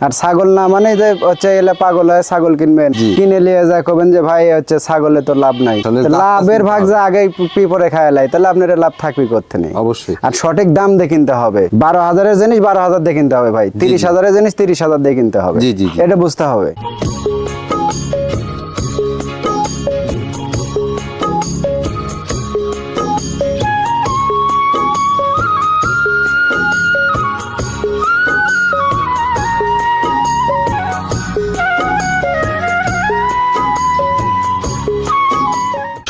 আর ছাগল না মানে যে হচ্ছে এলে পাগল হয় ছাগল কিনবেন। কিনে নিয়ে যায় কবেন যে ভাই হচ্ছে ছাগলে তো লাভ নাই। লাভের ভাগ যা আগে পিপরে খায় লাই তাহলে আপনার লাভ থাকবে করতে নেই। অবশ্যই। আর সঠিক দাম দিয়ে কিনতে হবে। বারো হাজারের জিনিস বারো হাজার দিয়ে কিনতে হবে ভাই। তিরিশ হাজারের জিনিস তিরিশ হাজার দিয়ে কিনতে হবে। জি, জি, জি। এটা বুঝতে হবে।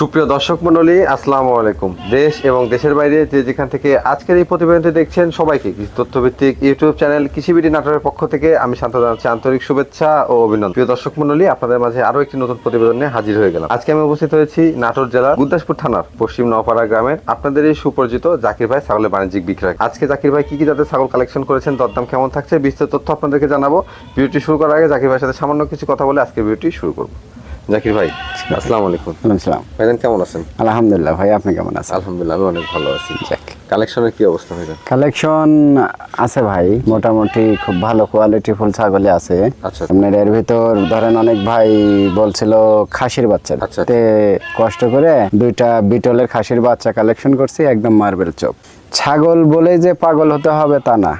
সুপ্রিয় দর্শক মন্ডলী আসসালামু আলাইকুম। দেশ এবং দেশের বাইরে যে যেখান থেকে আজকের এই প্রতিবেদনটি দেখছেন সবাইকে তথ্যভিত্তিক ইউটিউব চ্যানেল কৃষিবিডি নাটোরের পক্ষ থেকে আমি শান্ত জানাচ্ছি আন্তরিক শুভেচ্ছা ও অভিনন্দন। প্রিয় দর্শক মন্ডলী আপনাদের মাঝে আরও একটি নতুন প্রতিবেদন নিয়ে হাজির হয়ে গেলাম। আজকে আমি উপস্থিত হয়েছি নাটোর জেলার গুদাসপুর থানার পশ্চিম নওপাড়া গ্রামের আপনাদের এই সুপরিচিত জাকির ভাই ছাগলের বাণিজ্যিক বিক্রয়। আজকে জাকির ভাই কি কি জাতের ছাগল কালেকশন করেছেন, দরদাম কেমন থাকছে, বিস্তারিত তথ্য আপনাদেরকে জানাব। ভিডিওটি শুরু করার আগে জাকির ভাইয়ের সাথে সামান্য কিছু কথা বলে আজকে ভিডিওটি শুরু করব। জাকির ভাই আসসালামু আলাইকুম। আসসালাম। ভাইজান কেমন আছেন? আলহামদুলিল্লাহ ভাই আপনি কেমন আছেন? আলহামদুলিল্লাহ আমি অনেক ভালো আছি। যাক। কালেকশনের কি অবস্থা ভাইজান? কালেকশন আছে ভাই মোটামুটি খুব ভালো কোয়ালিটি ফুল ছাগলে আছে। আচ্ছা। আপনার এর ভিতর ধরেন অনেক ভাই বলছিল খাসির বাচ্চা। আচ্ছা। কষ্ট করে দুইটা বিটলের খাসির বাচ্চা কালেকশন করছি একদম মার্বেল চোখ। ছাগল বলে যে পাগল হতে হবে তা না।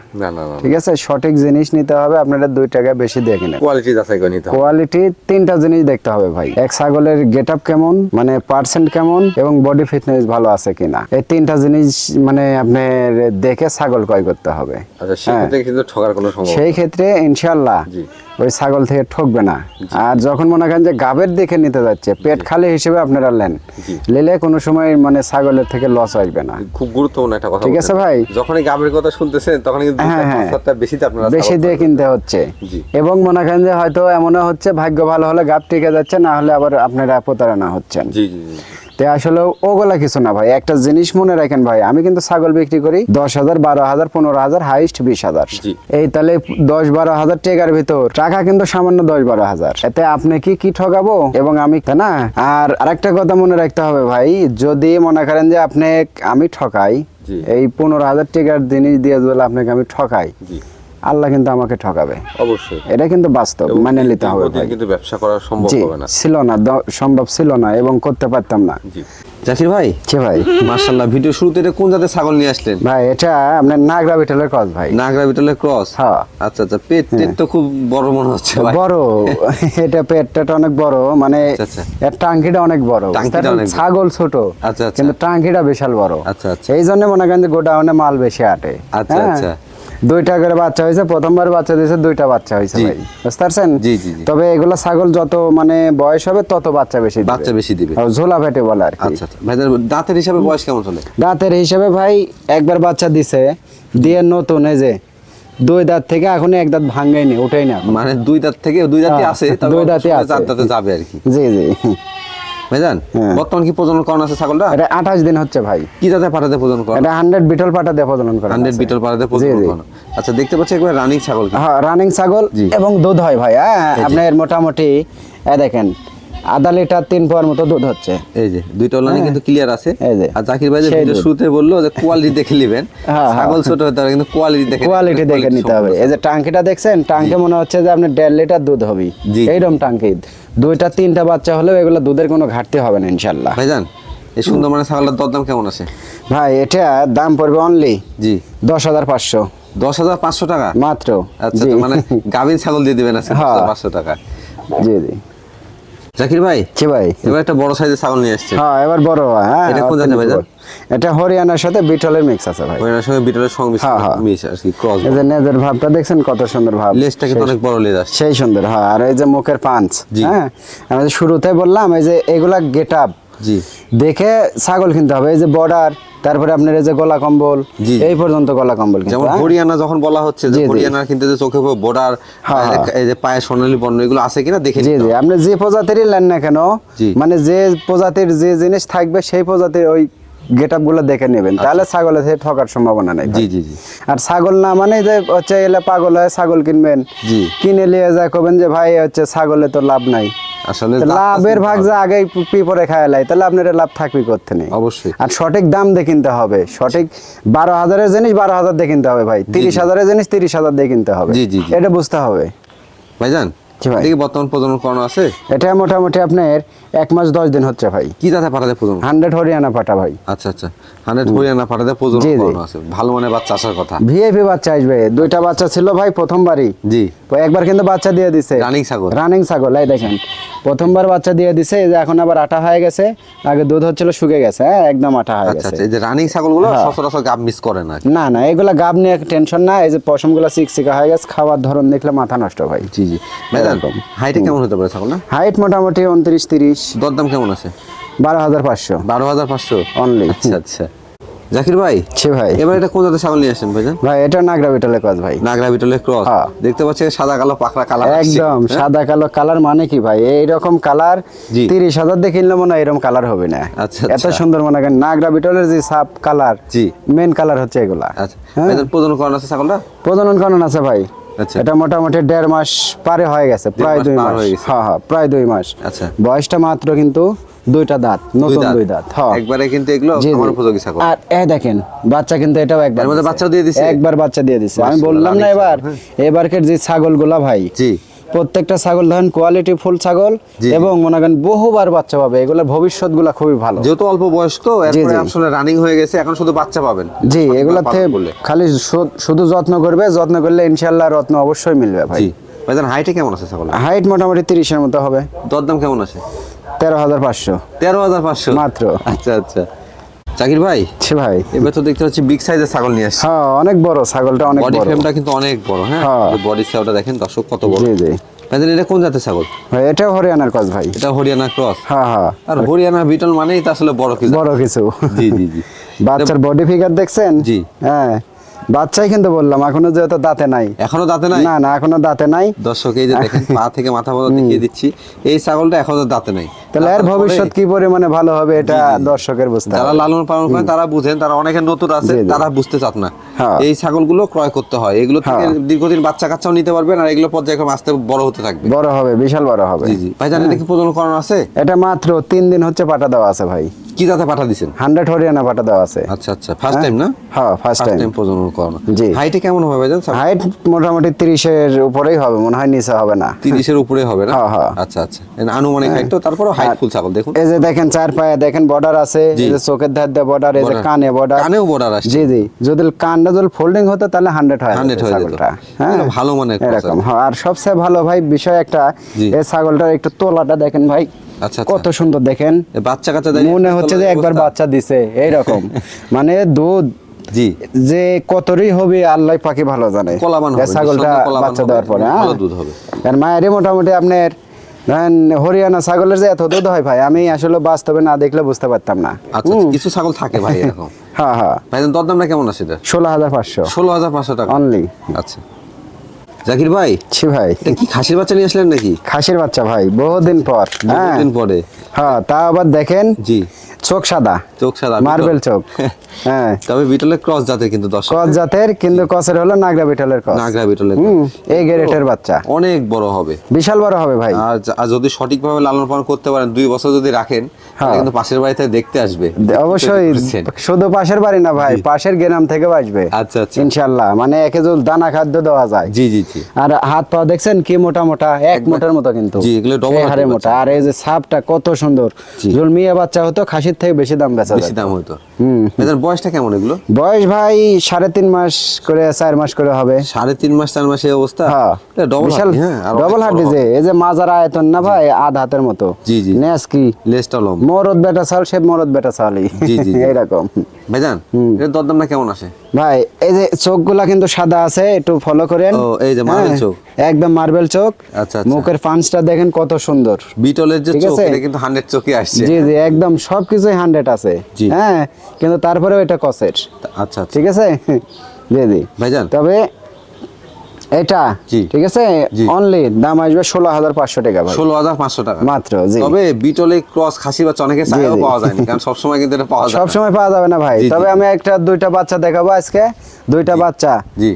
ঠিক আছে? সঠিক জিনিস নিতে হবে আপনারা দুই টাকা বেশি দিয়ে কিনে কোয়ালিটি যাচাই করে নিতে কোয়ালিটি তিনটা জিনিস দেখতে হবে ভাই। এক ছাগলের গেট আপ কেমন মানে পার্সেন্ট কেমন এবং বডি ফিটনেস ভালো আছে কিনা। এই তিনটা জিনিস মানে আপনার দেখে ছাগল ক্রয় করতে হবে। আচ্ছা সেক্ষেত্রে কিন্তু ঠকার কোনো সেই ক্ষেত্রে ইনশাল্লাহ। ওই ছাগল থেকে ঠকবে না। আর যখন মনে করেন যে গাবের দিকে নিতে যাচ্ছে পেট খালি হিসেবে আপনারা নেন। নিলে কোনো সময় মানে ছাগলের থেকে লস আসবে না। খুব গুরুত্বপূর্ণ একটা কথা ঠিক আছে ভাই? যখনই গাবের কথা শুনতেছেন তখন কিন্তু হ্যাঁ, হ্যাঁ। বেশিতে আপনারা বেশি দিয়ে কিনতে হচ্ছে। এবং মনে করেন যে হয়তো এমনও হচ্ছে ভাগ্য ভালো হলে গাব টিকে যাচ্ছে না হলে আবার আপনারা প্রতারণা হচ্ছেন। জি জি জি। তে আসলে ওগুলা কিছু না ভাই। একটা জিনিস মনে রাখেন ভাই আমি কিন্তু ছাগল বিক্রি করি দশ হাজার বারো হাজার পনেরো হাজার হাইস্ট বিশ হাজার। এই তাহলে দশ বারো হাজার টাকার ভিতর টাকা কিন্তু সামান্য দশ বারো হাজার। এতে আপনি কি কি ঠকাবো এবং আমি না? আর আরেকটা কথা মনে রাখতে হবে ভাই যদি মনে করেন যে আপনি আমি ঠকাই এই পনেরো হাজার টাকার জিনিস দিয়ে যদি আপনাকে আমি ঠকাই আল্লাহ কিন্তু আমাকে ঠকাবে। অবশ্যই। এটা কিন্তু বাস্তব মানে নিতে হবে ভাই। কিন্তু ব্যবসা করা সম্ভব হবে না। ছিল না সম্ভব ছিল না এবং করতে পারতাম না। জি। জাকির ভাই? জি ভাই। মার্শাল্লাহ ভিডিও শুরুতে এটা কোন জাতের ছাগল নিয়ে আসলেন? ভাই এটা আপনার নাগরা বিটলের কস ভাই। নাগরা বিটলের ক্রস? হ্যাঁ। আচ্ছা আচ্ছা পেট টেট তো খুব বড় মনে হচ্ছে ভাই। বড় এটা পেটটা অনেক বড় মানে আচ্ছা, আচ্ছা। এর টাঙ্কিটা অনেক বড় টাঙ্কিটা তার অনেক বড়। ছাগল ছোট আচ্ছা, আচ্ছা। কিন্তু টাঙ্কিটা বিশাল বড়। আচ্ছা, আচ্ছা। এই জন্য মনে করেন যে গোডাউনে মাল বেশি আটে। আচ্ছা, হ্যাঁ? আচ্ছা। দুইটা করে বাচ্চা হয়েছে প্রথমবার বাচ্চা দিয়েছে দুইটা বাচ্চা হয়েছে ভাই। বুঝতে পারছেন। তবে এগুলো ছাগল যত মানে বয়স হবে তত বাচ্চা বেশি বাচ্চা বেশি দিবে। ঝোলা ফেটে বলে আর আচ্ছা আচ্ছা। ভাই দাঁতের হিসাবে বয়স কেমন চলে? দাঁতের হিসেবে ভাই একবার বাচ্চা দিছে দিয়ে নতুন এই যে দুই দাঁত থেকে এখন এক দাঁত ভাঙ্গাইনি উঠেই না। মানে দুই দাঁত থেকে দুই দাঁতই হ্যাঁ, আছে দুই দাঁতই আছে। দাঁতে যাবে আর কি। জি জি। ভাইজান হ্যাঁ। বর্তমান কি প্রজনন করণ আছে ছাগলটা? এটা আঠাশ দিন হচ্ছে ভাই। কি জাতের পাঠাতে প্রজনন করা এটা হান্ড্রেড বিটল পাঠাতে প্রজনন করে হান্ড্রেড বিটল পাঠাতে প্রজনন আচ্ছা দেখতে পাচ্ছি একবার রানিং ছাগল হ্যাঁ রানিং ছাগল এবং দুধ হয় ভাই হ্যাঁ আপনার মোটামুটি দেখেন আধা লিটার তিন পোয়ার মতো দুধ হচ্ছে। এই যে দুইটা লাইন কিন্তু ক্লিয়ার আছে। হ্যাঁ। এই যে। আর জাকির ভাই যে ভিডিও শুরুতে বলল যে কোয়ালিটি দেখে নেবেন। হ্যাঁ, হ্যাঁ। ছাগল ছোট হতে পারে কিন্তু কোয়ালিটি দেখে কোয়ালিটি দেখে নিতে হবে। এই যে টাঙ্কিটা দেখছেন টাঙ্কি মনে হচ্ছে যে আপনি দেড় লিটার দুধ হবে জি। এইরকম টাঙ্কি। দুইটা তিনটা বাচ্চা হলেও এগুলো দুধের কোনো ঘাটতি হবে না ইনশাল্লাহ ভাইজান এই সুন্দর মানে ছাগলের দরদাম কেমন আছে? ভাই এটা দাম পড়বে অনলি জি। দশ হাজার পাঁচশো। দশ হাজার পাঁচশো টাকা? মাত্র। আচ্ছা মানে গাভিন ছাগল দিয়ে দিবেন আজকে হ্যাঁ। পাঁচশো টাকা জি জি। জাকির ভাই? কি ভাই। এবার একটা বড় সাইজের ছাগল নিয়ে আসছে। হ্যাঁ এবার বড় হ্যাঁ এটা কোন জাতের ভাইজান? এটা হরিয়ানার সাথে বিটলের মিক্স আছে ভাই। ওনার সঙ্গে বিটলের সংমিশ্রণ হ্যাঁ, হ্যাঁ। মিশ আর কি ক্রস এই যে নেজের ভাবটা দেখছেন কত সুন্দর ভাব? লেজটা কিন্তু অনেক বড় লেজ আসছে সেই সুন্দর হ্যাঁ আর এই যে মুখের পাঞ্চ হ্যাঁ আমি শুরুতে বললাম এই যে এগুলা গেট আপ জি। দেখে ছাগল কিনতে হবে এই যে বর্ডার তারপরে আপনার এই যে গলা কম্বল এই পর্যন্ত গলা কম্বল যেমন হ্যাঁ? হরিয়ানা যখন বলা হচ্ছে যে। হরিয়ানার কিন্তু যে চোখে বর্ডার হ্যাঁ, হ্যাঁ। এই যে পায়ে সোনালী বর্ণ এগুলো আছে কিনা দেখে জি জি আপনি যে প্রজাতির নেন না কেন মানে যে প্রজাতির যে জিনিস থাকবে সেই প্রজাতির ওই গেটগুলো দেখে নেবেন। তাহলে ছাগলের থেকে ঠকার সম্ভাবনা নেই জি জি জি। আর ছাগল না মানে যে হচ্ছে এলে পাগল হয় ছাগল কিনবেন। জি। কিনে নিয়ে যায় কবেন যে ভাই হচ্ছে ছাগলে তো লাভ নাই। আসলে লাভের ভাগ। যে আগে পিপরে খায় লাই তাহলে আপনার লাভ থাকবে করতে নেই। অবশ্যই। আর সঠিক দাম দিয়ে কিনতে হবে। সঠিক বারো হাজারের জিনিস বারো হাজার দিয়ে কিনতে হবে ভাই। তিরিশ হাজারের জিনিস তিরিশ হাজার দিয়ে কিনতে হবে। জি, জি। এটা বুঝতে হবে। ভাইজান ভাই। দেখি বর্তমান প্রজনন করানো আছে? এটা মোটামুটি আপনার এক মাস দশ দিন হচ্ছে ভাই। কি দাদা পাঠাতে প্রজনন হান্ড্রেড হরিয়ানা পাটা ভাই। আচ্ছা আচ্ছা। হান্ড্রেড হরিয়ানা পাঠাতে প্রজনন জি, জি। করানো আছে। ভালো মানে বাচ্চা আসার কথা। ভিআইপি বাচ্চা আসবে। দুইটা বাচ্চা ছিল ভাই প্রথমবারই। জি। একবার কিন্তু বাচ্চা দিয়ে দিছে। রানিং ছাগল। রানিং ছাগল এই দেখেন। প্রথমবার বাচ্চা দিয়ে দিছে এই যে এখন আবার আটা হয়ে গেছে। আগে দুধ হচ্ছিল শুকে গেছে হ্যাঁ? একদম আটা হয়ে আচ্ছা গেছে। আচ্ছা এই যে রানিং ছাগলগুলো হ্যাঁ। সচরাচর গাব মিস করে না। না না এগুলা গাব নিয়ে টেনশন না। এই যে পশমগুলো হয়ে গেছে খাওয়ার ধরন দেখলে মাথা নষ্ট ভাই। জি জি। কেমন হতে পারে ছাগল না হাইট মোটামুটি উনত্রিশ তিরিশ। দরদাম কেমন আছে? বারো হাজার পাঁচশো। বারো হাজার পাঁচশো? অনলি আচ্ছা আচ্ছা। জাকির ভাই ছি ভাই। এবার এটা কোন জাতের ছাগল নিয়ে আসেন ভাইজান? ভাই এটা নাগরা বিটলে কাজ ভাই। নাগরা বিটলের ক্রস। হ্যাঁ। দেখতে পাচ্ছি সাদা কালো পাকড়া কালার একদম সাদা কালো কালার মানে কি ভাই? এইরকম কালার জি। তিরিশ হাজার দিয়ে কিনলে মনে হয় এরকম কালার হবে না। আচ্ছা, এত আচ্ছা। সুন্দর মনে করেন নাগরা বিটলের যে সাপ কালার জি। মেন কালার হচ্ছে এগুলা। আচ্ছা। হ্যাঁ। প্রজনন করানো আছে ছাগলটা? প্রজনন কারণ আছে ভাই। আচ্ছা। এটা মোটামুটি দেড় মাস পারে হয়ে গেছে প্রায় দুই মাস। হ্যাঁ হ্যাঁ প্রায় দুই মাস। আচ্ছা। বয়সটা মাত্র কিন্তু দুইটা দাঁত নতুন দুই দাঁত? হ্যাঁ একবারে কিন্তু এগুলো। আমার উপযোগী ছাগল। আর এ দেখেন বাচ্চা কিন্তু এটাও একবার মধ্যে দিছে। বাচ্চাও দিয়ে দিছে? একবার বাচ্চা দিয়ে দিছে। আমি বললাম না এবার ছাগল, এবারকের যে ছাগলগুলা ভাই জি। প্রত্যেকটা ছাগল ধরেন কোয়ালিটি ফুল ছাগল। এবং মনে করেন বহুবার বাচ্চা পাবে। এগুলোর ভবিষ্যৎ গুলা খুবই ভালো। যেহেতু অল্প বয়স তো আসলে রানিং হয়ে গেছে এখন শুধু বাচ্চা পাবেন। জি এগুলাতে খালি শুধু যত্ন করবে যত্ন করলে ইনশাল্লাহ রত্ন অবশ্যই মিলবে ভাই। ভাইজান হাইটে কেমন আছে ছাগল হাইট মোটামুটি তিরিশের মতো হবে। দরদাম কেমন আছে? তেরো হাজার পাঁচশো। তেরো হাজার পাঁচশো? মাত্র। আচ্ছা আচ্ছা। জাকির ভাই ছি ভাই। এবার তো দেখতে পাচ্ছি বিগ সাইজের ছাগল নিয়ে আসছে। হ্যাঁ অনেক বড় ছাগলটা অনেক বডি। ফ্রেমটা কিন্তু অনেক বড় হ্যাঁ? হ্যাঁ। বডি সাইজটা দেখেন দর্শক কত বড়। জি জি। ভাইজান এটা কোন জাতের ছাগল? ভাই এটাও হরিয়ানার কাজ ভাই। এটা হরিয়ানা ক্রস হ্যাঁ হ্যাঁ। আর হরিয়ানা বিটল মানেই তো আসলে বড় কিছু। বড় কিছু। জি জি জি। বাচ্চার বডি ফিগার দেখছেন? জি। হ্যাঁ। বাচ্চাই কিন্তু বললাম এখনও যেহেতু দাঁতে নাই। এখনও দাঁতে নাই? না না এখনও দাঁতে নাই। দর্শক এই যে দেখেন পা থেকে মাথা পর্যন্ত দেখিয়ে দিচ্ছি এই ছাগলটা এখনও দাঁতে নাই। তাহলে এর ভবিষ্যৎ কি পরিমাণে ভালো হবে এটা দর্শকের বুঝতে যারা লালন পালন করেন তারা বুঝেন তারা অনেকে নতুন আছে। তারা বুঝতে চান না। হ্যাঁ। এই ছাগলগুলো ক্রয় করতে হয় এগুলো থেকে হ্যাঁ। দীর্ঘদিন বাচ্চা কাচ্চাও নিতে পারবেন আর এগুলো পর্যায়ক্রমে আস্তে বড় হতে থাকবে। বড় হবে বিশাল বড় হবে। জি জি। ভাই জানেন এটা কি প্রজনন করানো আছে? এটা মাত্র তিন দিন হচ্ছে পাটা দেওয়া আছে ভাই। কি জাতে পাঠা দিছেন? হান্ড্রেড হরিয়ানা পাটা দেওয়া আছে। আচ্ছা আচ্ছা। ফার্স্ট টাইম না? হ্যাঁ ফার্স্ট টাইম টাইম প্রজনন করানো। জি। হাইটে কেমন হবে ভাইজান হাইট মোটামুটি তিরিশের উপরেই হবে মনে হয় নিচে হবে না। তিরিশের উপরে হবে না? হ্যাঁ, হ্যাঁ। আচ্ছা আচ্ছা। আনুমানিক হাইট তো তারপরে ফুল ছাগল দেখুন। এই যে দেখেন চার পায়ে দেখেন বর্ডার আছে এই যে চোখের ধার দিয়ে বর্ডার এই যে কানে বর্ডার কানেও বর্ডার আসছে। জি জি। যদি কানটা যদি ফোল্ডিং হতো তাহলে হান্ড্রেড হয় হান্ড্রেড হয়ে যেত। হ্যাঁ? ভালো cross এরকম। হ্যাঁ, আর সবচেয়ে ভালো ভাই বিষয় একটা এই ছাগলটার একটু তোলাটা দেখেন ভাই। আচ্ছা কত আচ্ছা সুন্দর দেখেন। বাচ্চা কাচ্চা মনে হচ্ছে যে একবার বাচ্চা দিছে এইরকম। মানে দুধ জি। যে কতরই হবে আল্লাহ পাখি ভালো জানে। ছাগলটা বাচ্চা দেওয়ার পরে হ্যাঁ? ভালো দুধ হবে। আর মায়েরই মোটামুটি আপনার ধরেন হরিয়ানা ছাগলের যে এত দুধ হয় ভাই আমি আসলে বাস্তবে না দেখলে বুঝতে পারতাম না। আচ্ছা কিছু ছাগল থাকে ভাই এরকম? হ্যাঁ হ্যাঁ। ভাইজান দরদামটা কেমন আছে এটা ষোলো হাজার পাঁচশো। ষোলো হাজার পাঁচশো টাকা। অনলি আচ্ছা। জাকির ভাই ছি ভাই। কি খাসির বাচ্চা নিয়ে আসলেন নাকি? খাসির বাচ্চা ভাই বহুদিন পর। হ্যাঁ। বহুদিন পরে। হ্যাঁ তা আবার দেখেন জি। চোখ সাদা। চোখ সাদা মার্বেল চোখ। হ্যাঁ। তবে বিটলের ক্রস জাতের কিন্তু দর্শক কস জাতের কিন্তু কসের হলো নাগরা বিটলের কস নাগরা বিটলের এই গ্রেটের বাচ্চা। অনেক বড় হবে। বিশাল বড় হবে ভাই। আর যদি সঠিকভাবে লালন পালন করতে পারেন দুই বছর যদি রাখেন তাহলে হ্যাঁ। কিন্তু পাশের বাড়িতে দেখতে আসবে। অবশ্যই শুধু পাশের বাড়ি না ভাই পাশের গ্রাম থেকে আসবে। আচ্ছা আচ্ছা। ইনশাল্লাহ মানে একে যদি দানা খাদ্য দেওয়া যায়। জি জি জি। আর হাত পা দেখছেন কি মোটা মোটা? এক মোটার মতো কিন্তু। জি, এগুলো এই হারে মোটা। আর এই যে সাপটা কত সুন্দর। জি। যদি মেয়ে বাচ্চা হতো খাসির থেকে বেশি দাম বেচা বেশি যায় দাম হতো এদের বয়সটা কেমন এগুলো? বয়স ভাই সাড়ে তিন মাস করে চার মাস করে হবে। সাড়ে তিন মাস চার মাসে অবস্থা? হ্যাঁ। বিশাল হ্যাঁ ডবল হাড্ডি যে। এই যে মাজার আয়তন না ভাই আধ হাতের মতো। জি, জি। নেস কি? লেজটা লম মরদ বেটা চাল সে মরদ বেটা চালই। জি, জি, জি। ভাইজান এর দরদামটা কেমন আসে? ভাই এই যে চোখগুলা কিন্তু সাদা আছে একটু ফলো করেন। ও, এই যে মার্বেল হ্যাঁ, চোখ। একদম মার্বেল চোখ। আচ্ছা, আচ্ছা। মুখের পাঞ্চটা দেখেন কত সুন্দর। বিটলের যে চোখ এটা কিন্তু হান্ড্রেড চোখে আসছে। জি জি একদম সবকিছুই হান্ড্রেড আছে। জি। হ্যাঁ কিন্তু তারপরেও এটা কসের আচ্ছা আচ্ছা। ঠিক আছে? জি জি। ভাইজান। তবে এটা ঠিক আছে? অনলি দাম আসবে ষোলো হাজার পাঁচশো টাকা ভাই। ষোলো হাজার পাঁচশো টাকা। মাত্র জি। তবে বিটলে ক্রস খাসি বাচ্চা অনেকে চাইলেও। পাওয়া যায়নি কারণ সবসময় কিন্তু এটা পাওয়া যায় সব সময় পাওয়া যাবে না ভাই। তবে আমি একটা দুইটা বাচ্চা দেখাবো আজকে। দুইটা বাচ্চা। জি।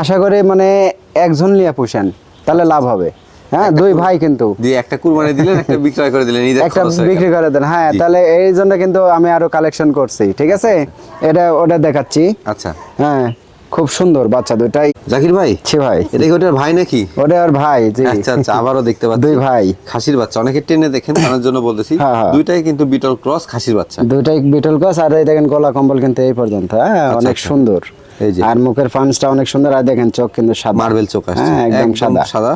আশা করি মানে একজন নিয়ে পুষেন তাহলে লাভ হবে। হ্যাঁ দুই ভাই কিন্তু। একটা কুরবানি দিলেন একটা বিক্রয় করে দিলেন ঈদের একটা বিক্রি করে দেন হ্যাঁ তাহলে এই জন্য কিন্তু আমি আরও কালেকশন করছি ঠিক আছে? এটা ওটা দেখাচ্ছি। আচ্ছা। হ্যাঁ খুব সুন্দর বাচ্চা দুটাই জাকির ভাই? ছি ভাই। এটা কি ওটার ভাই নাকি? ওটা আর ভাই জি। আচ্ছা আচ্ছা আবারও দেখতে পাচ্ছি। দুই ভাই। খাসির বাচ্চা অনেকে টেনে দেখেন তার জন্য বলতেছি। হ্যাঁ, হ্যাঁ। দুইটাই কিন্তু বিটল ক্রস খাসির বাচ্চা। দুটাই বিটল গাছ আর এই দেখেন গলা কম্বল কিন্তু এই পর্যন্ত হ্যাঁ অনেক আচ্ছা। সুন্দর। আর মুখের ফান্সটা অনেক সুন্দর আর দেখেন চোখ কিন্তু সাদা। মার্বেল চোখ আসছে হ্যাঁ একদম সাদা। সাদা।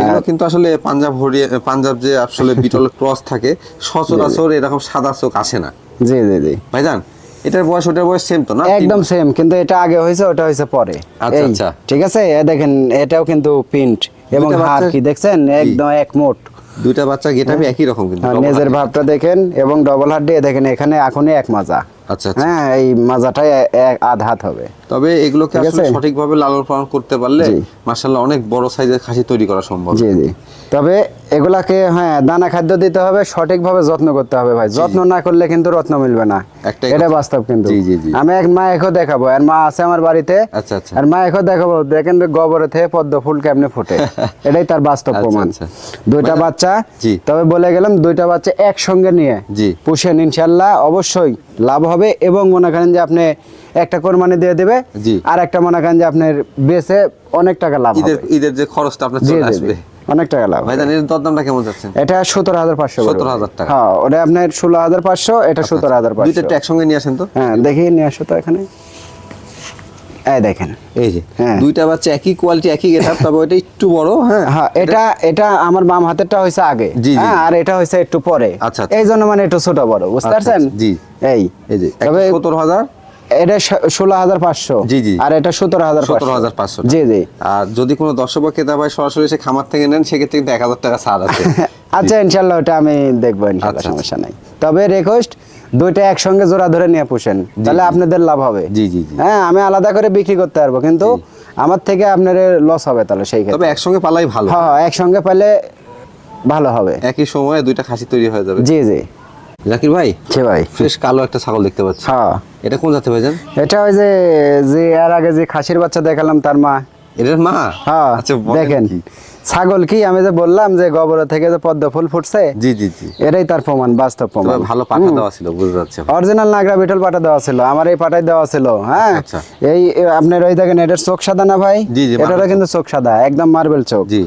এগুলো কিন্তু আসলে পাঞ্জাব হরিয়া পাঞ্জাব যে আসলে বিটল ক্রস থাকে সচরাচর এরকম সাদা চোখ আসে না। জি জি জি। ভাইজান এটার বয়স ওটার বয়স সেম তো না? একদম সেম কিন্তু এটা আগে হয়েছে ওটা হয়েছে পরে। আচ্ছা, আচ্ছা। ঠিক আছে? এ দেখেন এটাও কিন্তু প্রিন্ট এবং হাত কি দেখছেন? একদম এক মোট দুইটা বাচ্চা গেটাপি একই রকম কিন্তু double নেজের ভাবটা দেখেন এবং ডবল হাত দিয়ে দেখেন এখানে এখনই এক মাজা। আচ্ছা আচ্ছা। হ্যাঁ এই মাজাটাই এক আধ হাত হবে। তবে এগুলোকে আসলে? সঠিকভাবে লালন পালন করতে পারলে জি। মার্শাল্লাহ অনেক বড় সাইজের খাসি তৈরি করা সম্ভব। জি জি। তবে এগুলাকে হ্যাঁ দানা খাদ্য দিতে হবে সঠিকভাবে যত্ন করতে হবে ভাই। যত্ন না করলে কিন্তু রত্ন মিলবে না। এটা বাস্তব কিন্তু। জি, জি। আমি এক মা এখো দেখাবো। আর মা আছে আমার বাড়িতে। আচ্ছা, আচ্ছা। আর মা এখো দেখাবো। দেখেন গোবরে থেকে পদ্ম ফুল কেমনে ফুটে। এটাই তার বাস্তব আচ্ছা, প্রমাণ। আচ্ছা। দুইটা মানে- বাচ্চা। জি। তবে বলে গেলাম দুইটা বাচ্চা একসঙ্গে নিয়ে জি। পুষেন ইনশাল্লাহ অবশ্যই লাভ হবে এবং মনে করেন যে আপনি একটা কোরবানি দিয়ে দেবে আর একটা মনে করেন যে আপনার বেসে অনেক টাকা লাভ ঈদের হবে। ঈদের যে খরচটা আপনার চলে আসবে। অনেক টাকা লাভ ভাই ভাইজান এর দরদামটা কেমন যাচ্ছে? এটা সতেরো হাজার পাঁচশো 17,000 টাকা। হ্যাঁ ওটা আপনার ষোলো হাজার পাঁচশো এটা সতেরো হাজার দুইটা পাঁচশো একটু একসঙ্গে নিয়ে আসেন তো। হ্যাঁ দেখি নিয়ে আসো তো এখানে। এই দেখেন। এই যে হ্যাঁ। দুইটা বাচ্চা একই কোয়ালিটি একই গেটআপ তবে একটু বড় হ্যাঁ? হ্যাঁ এটা এটা আমার বাম হাতেরটা হয়েছে আগে। হ্যাঁ আর এটা হয়েছে একটু পরে। আচ্ছা, আচ্ছা। এই জন্য মানে একটু ছোট বড় বুঝতে আচ্ছা, পারছেন? আচ্ছা, জি। এই। এই যে তবে সতেরো হাজার? এটা ষোলো হাজার পাঁচশো। জি, জি। আর এটা সতেরো হাজার সতেরো হাজার পাঁচশো জি জি। আর যদি কোনো দর্শক বা ক্রেতা ভাই সরাসরি এসে খামার থেকে নেন সেক্ষেত্রে কিন্তু এক হাজার টাকা ছাড় আছে। আচ্ছা ইনশাল্লাহ ওটা আমি দেখব ইনশাল্লাহ সমস্যা নাই। তবে রিকোয়েস্ট দুইটা একসঙ্গে জোড়া ধরে নিয়ে পুষেন তাহলে আপনাদের লাভ হবে। জি, জি। হ্যাঁ আমি আলাদা করে বিক্রি করতে পারব কিন্তু আমার থেকে আপনার লস হবে তাহলে সেই ক্ষেত্রে। তবে একসঙ্গে পালাই ভালো। হ্যাঁ হ্যাঁ, একসঙ্গে পেলে ভালো হবে। একই সময়ে দুইটা খাসি তৈরি হয়ে যাবে। জি জি। জাকির ভাই জি ভাই। ফ্রেশ কালো একটা ছাগল দেখতে পাচ্ছি। হ্যাঁ। এটা কোন জাতে ভাইজান? এটা ওই যে যে এর আগে যে খাসির বাচ্চা দেখালাম তার মা। এটার মা? হ্যাঁ আচ্ছা দেখেন? ছাগল কি? আমি যে বললাম যে গোবর থেকে যে পদ্ম ফুল ফুটছে জি জি জি। এটাই তার প্রমাণ বাস্তব তবে প্রমাণ ভালো পাঠা দেওয়া ছিল বুঝতে যাচ্ছে অরিজিনাল নাগরা বিটল পাটা দেওয়া ছিল আমার এই পাটাই দেওয়া ছিল হ্যাঁ? আচ্ছা, এই এ, আপনার ওই দেখেন এটার চোখ সাদা না ভাই? জি, জি, এটারও কিন্তু চোখ। সাদা একদম মার্বেল চোখ। জি।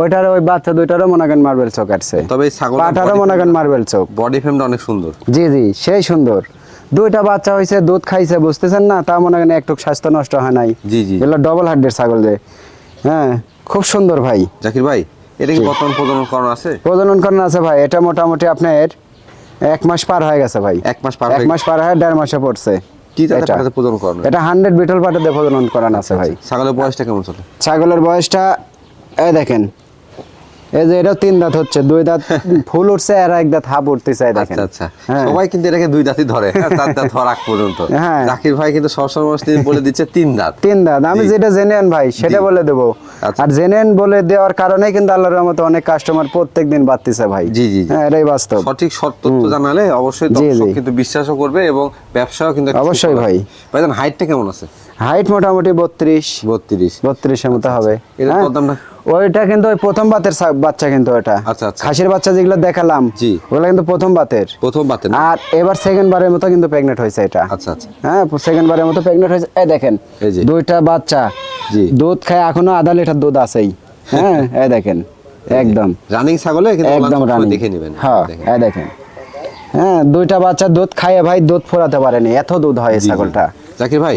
ওইটার ওই বাচ্চা দুইটারও মনে করেন মার্বেল চোখ আছে তবে এই ছাগলের পাটারও মনে করেন মার্বেল চোখ। বডি ফ্রেমটা অনেক সুন্দর। জি জি সেই সুন্দর। দুইটা বাচ্চা হয়েছে দুধ খাইছে বুঝতেছেন না? তা মনে করেন একটু স্বাস্থ্য নষ্ট হয় নাই। জি, জি। এগুলো ডবল হার্ডের ছাগল যে হ্যাঁ? খুব সুন্দর ভাই। জাকির ভাই এটা কি বর্তমান প্রজনন করণ আছে? প্রজনন করণ আছে ভাই এটা মোটামুটি আপনার এক মাস পার হয়ে গেছে ভাই। এক মাস পার এক মাস পার হয়ে দেড় মাসে পড়ছে। কি জাতের। প্রজনন করানো? এটা হান্ড্রেড বিটল পাটাতে প্রজনন করানো আছে ভাই। ছাগলের বয়সটা কেমন চলে? ছাগলের বয়সটা এই দেখেন এই যে এটা তিন দাঁত হচ্ছে দুই দাঁত ফুল উঠছে আর এক দাঁত হাফ উঠতেছে এই দেখেন আচ্ছা আচ্ছা হ্যাঁ। সবাই কিন্তু এটাকে দুই দাঁতই ধরে হ্যাঁ, চার দাঁত ধর আগ পর্যন্ত হ্যাঁ। জাকির ভাই কিন্তু সবসময় বলে দিচ্ছে তিন দাঁত তিন দাঁত আমি যেটা জেনেন ভাই সেটা বলে দেবো আচ্ছা। আর জেনেন বলে দেওয়ার কারণে কিন্তু আল্লাহর রহমতে অনেক কাস্টমার প্রত্যেক দিন বাড়তেছে ভাই জি, জি। হ্যাঁ এটাই বাস্তব সঠিক সৎ তথ্য জানালে অবশ্যই দর্শক কিন্তু বিশ্বাসও করবে এবং ব্যবসাও কিন্তু অবশ্যই ভাই। আসবে। হাইটটা কেমন আছে হাইট মোটামুটি বত্রিশ বত্রিশ বত্রিশের মতো হবে এটা হ্যাঁ? দরদামটা? ওইটা কিন্তু ওই প্রথম বাতের বাচ্চা কিন্তু ওটা আচ্ছা, আচ্ছা। খাসির বাচ্চা যেগুলো দেখালাম জি। ওগুলো কিন্তু প্রথম বাতের প্রথম বাতে না? আর এবার সেকেন্ড বারের মতো কিন্তু প্রেগনেন্ট হয়েছে এটা আচ্ছা আচ্ছা হ্যাঁ সেকেন্ড বারের মতো প্রেগনেন্ট হয়েছে এই দেখেন এই যে। দুইটা বাচ্চা জি। দুধ খায় এখনও আধা লিটার দুধ আছেই হ্যাঁ এই দেখেন একদম রানিং ছাগলে কিন্তু একদম রানিং দেখে নেবেন হ্যাঁ। এই দেখেন হ্যাঁ দুইটা বাচ্চা দুধ খাইয়ে ভাই দুধ ফোরাতে পারেনি এত দুধ হয়। ছাগলটা জাকির ভাই?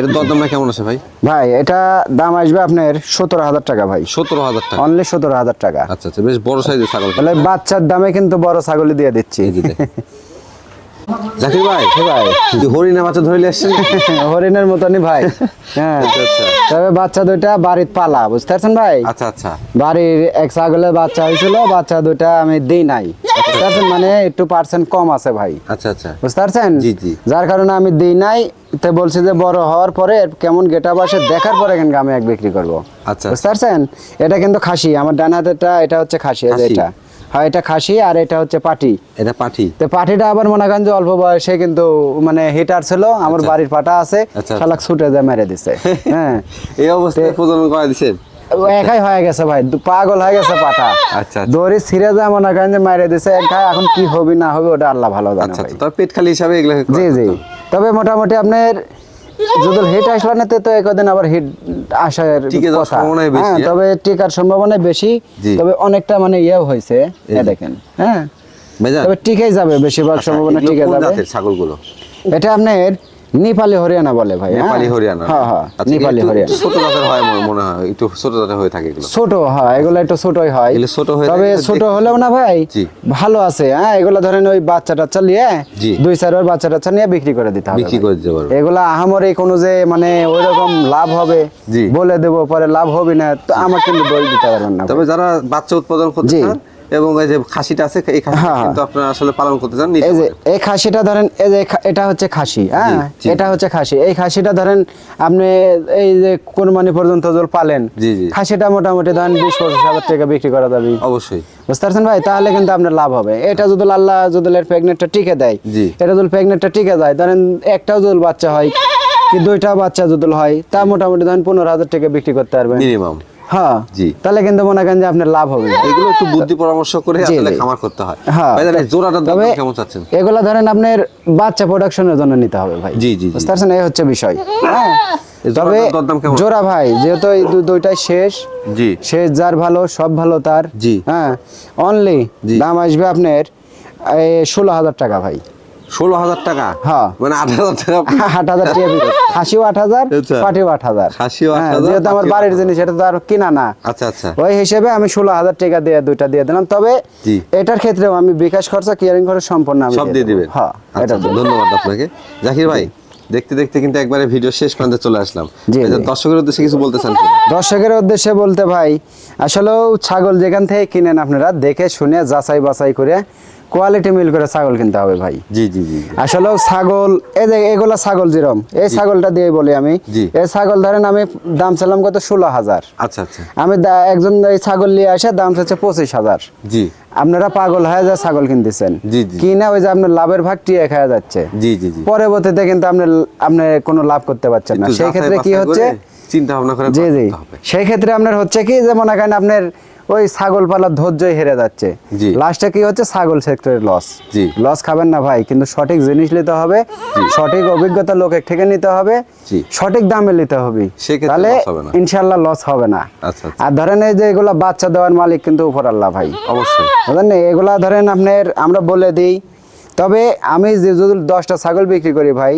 এর দরদামটা কেমন আছে ভাই? ভাই এটা দাম আসবে আপনার সতেরো হাজার টাকা ভাই। সতেরো হাজার টাকা। অনলি সতেরো হাজার টাকা। আচ্ছা আচ্ছা বেশ বড় সাইজের ছাগল। তাহলে বাচ্চার দামে কিন্তু বড় ছাগলই দিয়ে দিচ্ছি। জাকির ভাই ভাই। হরিণা বাচ্চা ধরে আসছেন হরিণের মতনই ভাই। হ্যাঁ আচ্ছা, আচ্ছা। তবে বাচ্চা দুইটা বাড়ির পালা বুঝতে পারছেন ভাই? আচ্ছা আচ্ছা। বাড়ির এক ছাগলের বাচ্চা হয়েছিল বাচ্চা দুইটা আমি দিই নাই। বুঝতে পারছেন? মানে একটু পার্সেন্ট কম আছে ভাই। আচ্ছা আচ্ছা। বুঝতে পারছেন? জি, জি। যার কারণে আমি দিই নাই। তো বলছি যে বড় হওয়ার পরে কেমন গেটা বসে দেখার পরে কিন্তু আমি এক বিক্রি করব। আচ্ছা। বুঝতে পারছেন? এটা কিন্তু খাসি। আমার ডান হাতেরটা এটা হচ্ছে খাসি খাসি। এটা। হ্যাঁ এটা খাসি আর এটা হচ্ছে পাটি। এটা পাঠি তো পাটিটা আবার মনে করেন যে অল্প বয়সে কিন্তু মানে হিটার ছিল আমার আচ্ছা। বাড়ির পাটা আছে আচ্ছা। শালাক ছুটে যায় মেরে দিছে। হ্যাঁ। এই অবস্থায় প্রজনন করা একাই হয়ে গেছে ভাই পাগল হয়ে গেছে পাটা। আচ্ছা, আচ্ছা। দড়ি ছিঁড়ে যায় মনে করেন যে মাইরে দিছে একা এখন কি হবে না হবে ওটা আল্লাহ ভালো জানে আচ্ছা আচ্ছা। তবে পেট খালি হিসাবে এগুলো জি জি। তবে মোটামুটি আপনার যদি হিট আসলো না তো একদিন আবার হিট আসার কথা। হ্যাঁ, হ্যাঁ? তবে টিকার সম্ভাবনা বেশি তবে অনেকটা মানে ইয়েও হয়েছে দেখেন হ্যাঁ। তবে টিকে যাবে বেশিরভাগ আচ্ছা, সম্ভাবনা টিকে যাবে। ছাগলগুলো? এটা আপনার নেপালি হরিয়ানা বলে ভাই হ্যাঁ? নেপালি হরিয়ানা? হ্যাঁ হ্যাঁ আচ্ছা, নেপালি হরিয়ানা। ছোট জাতের হয় মনে- হয় একটু ছোট জাতের হয়ে থাকে এগুলো। ছোট হয় এগুলো একটু ছোটই হয়। এগুলো ছোট হয়ে তবে ছোট হলেও না ভাই ভালো আছে হ্যাঁ এগুলো ধরেন ওই বাচ্চা টাচ্চা নিয়ে দুই চার বার বাচ্চা টাচ্চা নিয়ে বিক্রি করে দিতে হবে বিক্রি। করে দিতে পারবে। এগুলা আহামরি কোনো যে মানে ওই রকম লাভ হবে বলে দেব পরে লাভ হবে না তো আমার কিন্তু দই দিতে পারবেন না তবে যারা বাচ্চা উৎপাদন করতে এবং এই যে খাসিটা আছে এই খাসিটা হ্যাঁ। কিন্তু আপনারা আসলে পালন করতে চান এই যে এই খাসিটা ধরেন এই যে এটা হচ্ছে খাসি হ্যাঁ? এটা হচ্ছে খাসি। এই খাসিটা ধরেন আপনি এই যে কোরবানি পর্যন্ত জল পালেন জি, জি। খাসিটা মোটামুটি ধরেন বিশ পঁচিশ হাজার টাকা বিক্রি করা যাবে। অবশ্যই। বুঝতে পারছেন ভাই? তাহলে কিন্তু আপনার লাভ হবে। এটা যদি আল্লাহ যদি এর প্রেগনেন্টটা টিকে দেয়। এটা যদি প্রেগনেন্টটা টিকে যায় ধরেন একটাও যদি বাচ্চা হয় কি দুইটা বাচ্চা যদি হয় তা মোটামুটি ধরেন পনেরো হাজার টাকা বিক্রি করতে পারবেন। মিনিমাম। হ্যাঁ। জি। তাহলে কিন্তু মনে করেন যে আপনার লাভ হবে। এগুলো একটু বুদ্ধি পরামর্শ করে আসলে খামার করতে হয়। হ্যাঁ। জোড়াটার দাম কেমন চাচ্ছেন? এগুলা ধরেন আপনার বাচ্চা প্রোডাকশনের জন্য নিতে হবে ভাই। জি, জি। বুঝতে পারছেন? এই হচ্ছে বিষয়। হ্যাঁ? তবে জোড়া ভাই যেহেতু এই দুইটাই শেষ জি। শেষ যার ভালো সব ভালো তার। জি। হ্যাঁ? অনলি। দাম আসবে আপনার ষোলো হাজার টাকা ভাই। ষোলো হাজার টাকা? হ্যাঁ। মানে আট হাজার টাকা আট হাজার টাকা আট হাজার আচ্ছা। আট হাজার। হ্যাঁ, হাজার, যেহেতু আমার বাড়ির জিনিস এটা তো আর কিনা না। আচ্ছা আচ্ছা। ওই হিসেবে আমি ষোলো হাজার টাকা দিয়ে দুইটা দিয়ে দিলাম। তবে এটার ক্ষেত্রেও আমি বিকাশ খরচা কেয়ারিং খরচ সম্পূর্ণ আমি সব দিয়ে দিবেন? হ্যাঁ আচ্ছা এটা আচ্ছা, ধন্যবাদ আপনাকে। জাকির ভাই দেখতে দেখতে কিন্তু একবারে ভিডিও শেষ প্রান্তে চলে আসলাম। জি। দর্শকের উদ্দেশ্যে কিছু বলতে চান দর্শকের উদ্দেশ্যে বলতে ভাই আসলেও ছাগল যেখান থেকে কিনেন আপনারা দেখে শুনে যাচাই বাছাই করে কোয়ালিটি মিল করে ছাগল কিনতে হবে ভাই। জি জি জি। আসলেও ছাগল এই যে এগুলা ছাগল যেরম এই ছাগলটা দিয়ে বলি আমি এই ছাগল ধরেন আমি দাম চাইলাম কত? ষোলো হাজার। আচ্ছা আচ্ছা। আমি একজন এই ছাগল নিয়ে আসে দাম চাচ্ছে পঁচিশ হাজার। জি। আপনারা পাগল হয়ে যা ছাগল কিনতেছেন। জি, জি। কিনা ওই যে আপনার লাভের ভাগ টিয়ে খাওয়া যাচ্ছে। জি জি জি। পরবর্তীতে কিন্তু আপনি আপনি কোনো লাভ করতে পারছেন না। সেই ক্ষেত্রে কি হচ্ছে? চিন্তা ভাবনা করে জি জি। সেই ক্ষেত্রে আপনার হচ্ছে কি যে মনে করেন আপনার ওই ছাগল পালার ধৈর্যই হেরে যাচ্ছে। লাস্টে কি হচ্ছে? ছাগল সেক্টরের লস জি। লস খাবেন না ভাই কিন্তু সঠিক জিনিস নিতে হবে। সঠিক অভিজ্ঞতা লোকের থেকে নিতে হবে। সঠিক দামে নিতে হবে। তাহলে ইনশাল্লাহ লস হবে না। আচ্ছা আচ্ছা। আর ধরেন এই যে এগুলা বাচ্চা দেওয়ার মালিক কিন্তু উপর আল্লাহ ভাই। অবশ্যই। বুঝলেন এগুলা ধরেন আপনার আমরা বলে দিই। তবে আমি যে যদি দশটা ছাগল বিক্রি করি ভাই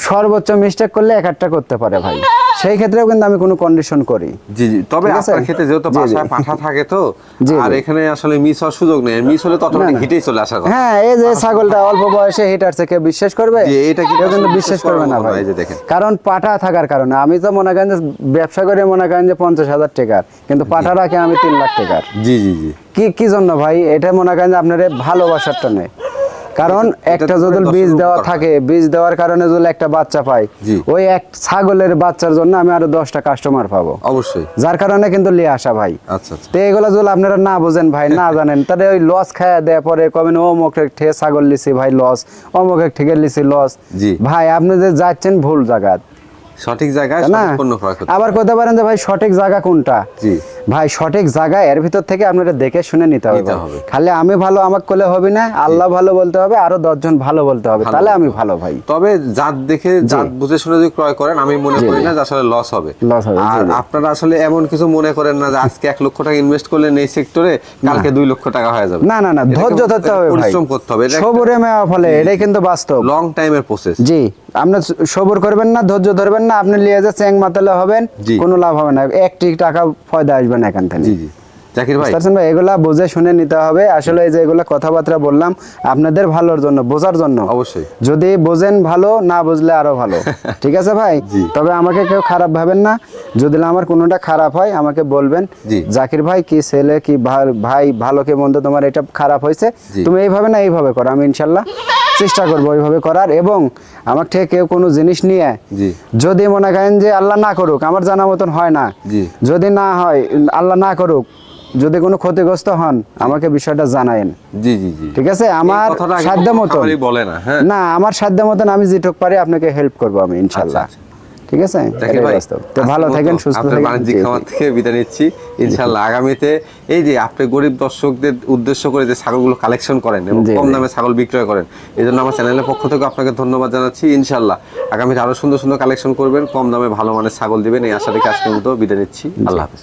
সর্বোচ্চ মিস্টেক করলে এক একটা করতে পারে ভাই। সেই ক্ষেত্রেও কিন্তু আমি কোনো কন্ডিশন করি। জি জি। তবে আপনার ক্ষেত্রে যেহেতু। বাসায় পাঠা থাকে তো আর এখানে আসলে মিস হওয়ার সুযোগ নেই। মিস হলে তো অটোমেটিক হিটেই চলে আসার কথা। হ্যাঁ এই যে ছাগলটা অল্প বয়সে হিট আসছে কেউ বিশ্বাস করবে জি, এটা কেউ কিন্তু বিশ্বাস করবে না ভাই। যে দেখেন। কারণ পাঠা থাকার কারণে আমি তো মনে করেন যে ব্যবসা করে মনে করেন যে পঞ্চাশ হাজার টাকার কিন্তু পাঠা রাখে আমি তিন লাখ টাকার। জি জি জি। কি কি জন্য ভাই? এটা মনে করেন যে আপনার এই ভালোবাসারটা নেই। কারণ একটা যদি বীজ দেওয়া থাকে বীজ দেওয়ার কারণে যদি একটা বাচ্চা পাই ওই এক ছাগলের বাচ্চার জন্য আমি আরও দশটা কাস্টমার পাবো। অবশ্যই। যার কারণে কিন্তু লিয়ে আসা ভাই। আচ্ছা আচ্ছা। তো এগুলো যদি আপনারা না বোঝেন ভাই না জানেন তাহলে ওই লস খায়া দেয় পরে কবেন অমুক এক ঠে ছাগল লিছি ভাই লস অমুক এক ঠিকের লিছি লস জি। ভাই আপনি যে যাচ্ছেন ভুল জায়গা। সঠিক জায়গায় সঠিক করতে আবার কইতে পারেন যে ভাই সঠিক জায়গা কোনটা? জি। ভাই সঠিক জায়গা এর ভিতর থেকে আপনারা দেখে শুনে নিতে হবে। খালি আমি ভালো আমাকে করলে হবে না আল্লাহ ভালো বলতে হবে আরও দশজন ভালো বলতে হবে। তাহলে আমি ভালো ভাই। তবে জাত দেখে জাত বুঝে শুনে যদি ক্রয় করেন আমি মনে করি না যে আসলে লস হবে। আর আপনারা আসলে এমন কিছু মনে করেন না যে আজকে এক লক্ষ টাকা ইনভেস্ট করলেন এই সেক্টরে কালকে দুই লক্ষ টাকা হয়ে যাবে। না না না ধৈর্য ধরতে হবে ভাই। পরিশ্রম করতে হবে। সবুরে মেওয়া ফলে এটাই কিন্তু বাস্তব। লং টাইমের প্রসেস জি। আপনি সবুর করবেন না ধৈর্য ধরবেন না আপনি লিয়ে যে চ্যাং মাতালে হবেন কোনো লাভ হবে না। একটি টাকা ফয়দা আসবে না এখান থেকে। জি জি। জাকির ভাই। ভাই? এগুলা বুঝে শুনে নিতে হবে। আসলে এই যে এগুলা কথাবার্তা বললাম আপনাদের ভালোর জন্য বোঝার জন্য। অবশ্যই। যদি বোঝেন ভালো না বুঝলে আরও ভালো। ঠিক আছে ভাই? তবে আমাকে কেউ খারাপ ভাবেন না। যদি আমার কোনোটা খারাপ হয় আমাকে বলবেন। জাকির ভাই কি ছেলে কি ভাই ভালো কি মন্দ তোমার এটা খারাপ হয়েছে। তুমি এইভাবে না এইভাবে করো আমি ইনশাল্লাহ চেষ্টা করব ওইভাবে করার এবং আমার থেকে কেউ কোনো জিনিস নিয়ে যদি মনে করেন যে আল্লাহ না করুক আমার জানা মতন হয় না যদি না হয় আল্লাহ না করুক যদি কোনো ক্ষতিগ্রস্ত হন আমাকে বিষয়টা জানায়েন। জি জি জি। ঠিক আছে? আমার সাধ্য মতন বলে না হ্যাঁ। না আমার সাধ্য মতন আমি যেটুক পারি আপনাকে হেল্প করব আমি ইনশাল্লাহ। আচ্ছা, আচ্ছা। ঠিক আছে? তো ভালো থাকেন সুস্থ থাকেন। বাণিজ্যিক। খামার থেকে বিদায় নিচ্ছি। ইনশাল্লাহ আগামীতে এই যে আপনি গরিব দর্শকদের উদ্দেশ্য করে যে ছাগলগুলো কালেকশন করেন এবং কম দামে ছাগল বিক্রয় করেন এই জন্য আমার চ্যানেলের পক্ষ থেকে আপনাকে ধন্যবাদ জানাচ্ছি। ইনশাল্লাহ আগামীতে আরও সুন্দর সুন্দর কালেকশন করবেন কম দামে ভালো মানের ছাগল দিবেন এই আশা রেখে আজকের মতো বিদায় নিচ্ছি। আল্লাহ হাফিজ।